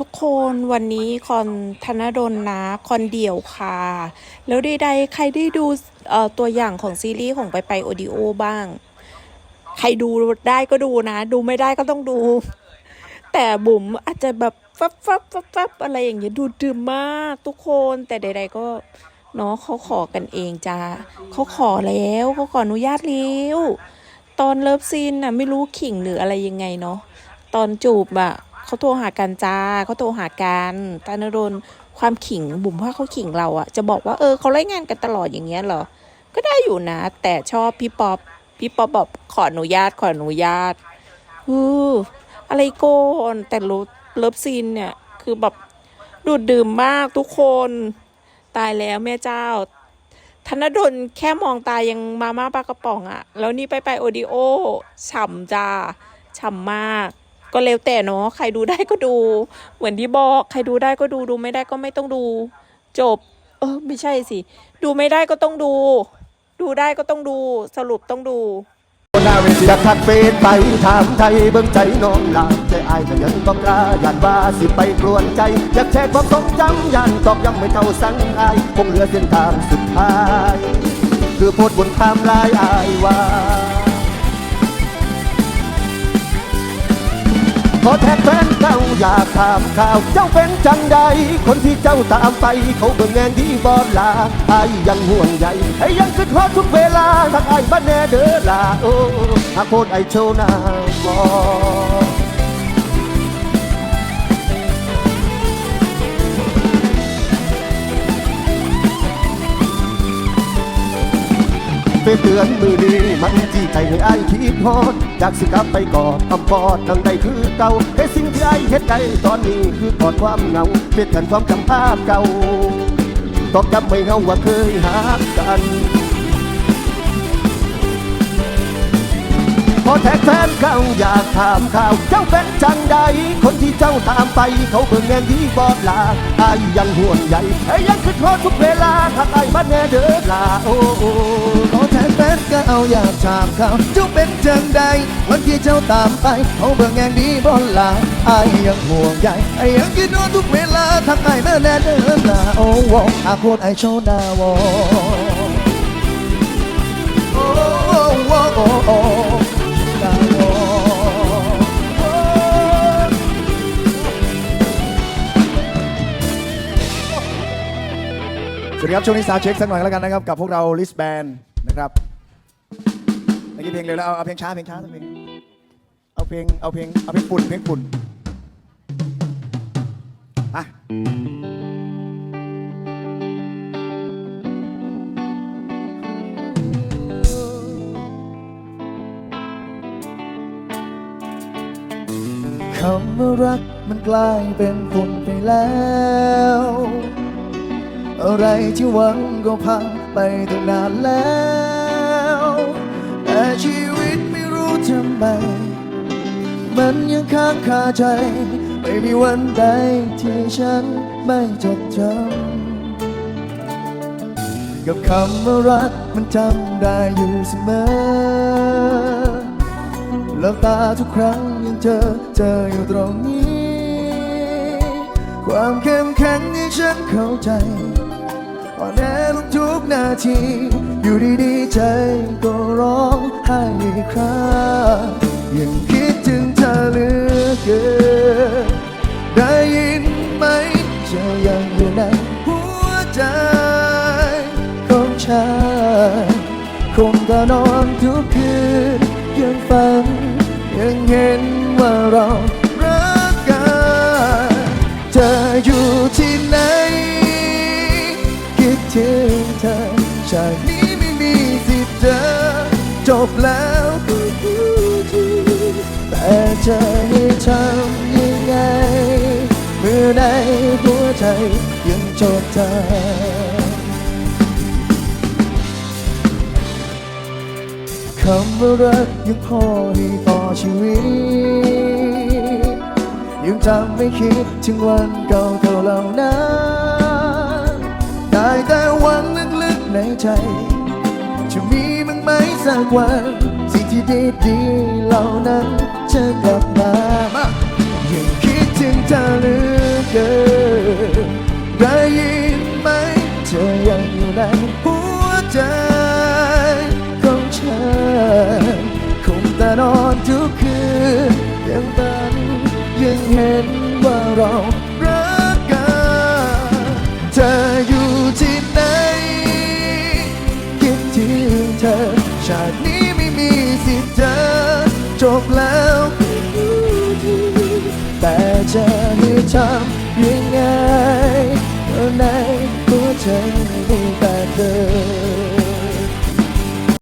ทุกคนวันนี้คอนธนดลนะคอนเดี่ยวค่ะ แล้วใดๆใครได้ดูตัวอย่างของซีรีส์ของไปไปโอดิโอบ้าง ใครดูได้ก็ดูนะ ดูไม่ได้ก็ต้องดู แต่บุ๋มอาจจะแบบฟับฟับฟับฟับอะไรอย่างเงี้ยดูดื่มมากทุกคนแต่ใด ๆ ก็เนาะเขาขอกันเองจ้าเขาขอแล้วเขาขออนุญาตแล้วตอนเลิฟซีนน่ะไม่รู้ขิงหรืออะไรยังไงเนาะตอนจูบอะ เขาโทรหากันจ้าเขาโทรหากันตานรนความขิงบุ๋มว่าเขาขิงเราอะจะบอกว่าเออเขาไล่งานกันตลอดอย่างเงี้ยเหรอ ก็ได้อยู่นะ แต่ชอบพี่ป๊อปพี่ป๊อปบอกขออนุญาตขออนุญาตอืออะไรโกนแต่เลิฟซีนเนี่ย คือแบบดูดดื่มมากทุกคน ตายแล้วแม่เจ้า ธนดลแค่มองตายังมาม่าปลากระป๋องอะแล้วนี่ไปไปโอดิโอฉ่ำจ้าฉ่ำมาก ก็เร็วแต่เนาะใครดูได้ก็ดู เหมือนที่บอกใครดูได้ก็ดูดูไม่ได้ก็ไม่ต้องดู จบ เออ ไม่ใช่สิ ดูไม่ได้ก็ต้องดู ดูได้ก็ต้องดู สรุปต้องดูหน้าเวทีอยากทักเฟซไปถามไทยเบิ่งใจน้องลาใจอายก็ยังต้องกล้าย่านว่าสิไปกลวนใจ อยากแชร์ความทรงจำย่านตอกย้ำไม่เท่าสังอายคงเหลือเส้นทางสุดท้าย คือโพดบนทามลายอายว่า ขอแทนแฟนเก่าอยากถามข่าว เจ้าเป็นจังใด คนที่เจ้าตามไป เขาเบิ่งแงนที่บอดลาไอ้ยังห่วงใยไอ้ยังคิดฮอดทุกเวลาทักไอ้บ้านแน่เด้อลาโอ้หากโคตรไอ้โชว์หน้าบอไปเตือนมือดี ใจให้อ้ายคิดฮอดอยากสิกลับไปกอดคำพอดดังใดคือเก่าให้สิ่งที่อ้ายเฮ็ดได้ตอนนี้คือกอดความเหงาเพ็ดกันความจำภาพเก่าตอกย้ำไม่เฮาว่าเคยหากันพอแท็กแฟนเก่าอยากถามข่าวเจ้าเป็นจังใด คนที่เจ้าตามไปเขาเบิ่งแงนที่บอดลาอายยังห่วงใยไอ้ยังคิดฮอดทุกเวลาถ้าไอ้มาแน่เด้อลาโอ้โอ้ขอแทนแฟน ก็เอาอยากถามเขาเจ้าเป็นจังใดวันที่เจ้าตามไปเขาเบิ่งแงงดีบอลาไอ้ายยังห่วงใยไอ้ยังคิดนอนทุกเวลาทักไอ้เมื่อแน่เดินลาโอ้วออาโคตรไอโชว์ดาวอโอ้โอ้โอ้โอ้ดาวอสวัสดีครับช่วงนี้ซาวเช็คสักหน่อยแล้วกันนะครับ กับพวกเราลิสแบนนะครับ มื่อกี้เพลงเร็วแล้วเอาเอาเพลงช้าเพลงช้าสักเพลงเอาเพลงเอาเพลงเอาเพลงปุ่นเพลงปุ่นอะคำว่ารักมันกลายเป็นฝุ่นไปแล้ว อะไรที่หวังก็พังไปตั้งนานแล้ว แต่ชีวิตไม่รู้ทำไม มันยังค้างคาใจ ไม่มีวันใดที่ฉันไม่จดจำกับคำว่ารักมันจำได้อยู่เสมอหลับตาทุกครั้งยังเจอเจออยู่ตรงนี้ ความเข้มแข็งที่ฉันเข้าใจอ่อนแอลงทุกนาที อยู่ดีๆใจก็ร้อง ให้ครั้งยังคิดถึงเธอเหลือเกินได้ยินไหมเธอยังอยู่ในหัวใจของฉันคงก็นอนทุกคืนยังฝันยังเห็นว่าเรา แล้วก็รู้ทีแต่จะให้ทำยังไง เมื่อในหัวใจยังจดเธอคำว่ารักยังพอให้ต่อชีวิต ยังจำไม่คิดถึงวันเก่าๆเหล่านั้นได้แต่หวังลึกๆในใจจะมี สักวันสิ่งที่ดีดีเหล่านั้นจะกลับมายังคิดถึงเธอเหลือเกินได้ยินไหมเธอยังอยู่ในหัวใจของฉันคงแต่นอนทุกคืนยังตันยังเห็นว่าเรา จบแล้วแต่จะให้ทำยังไงเพราะในหัวใจมีแต่เธอ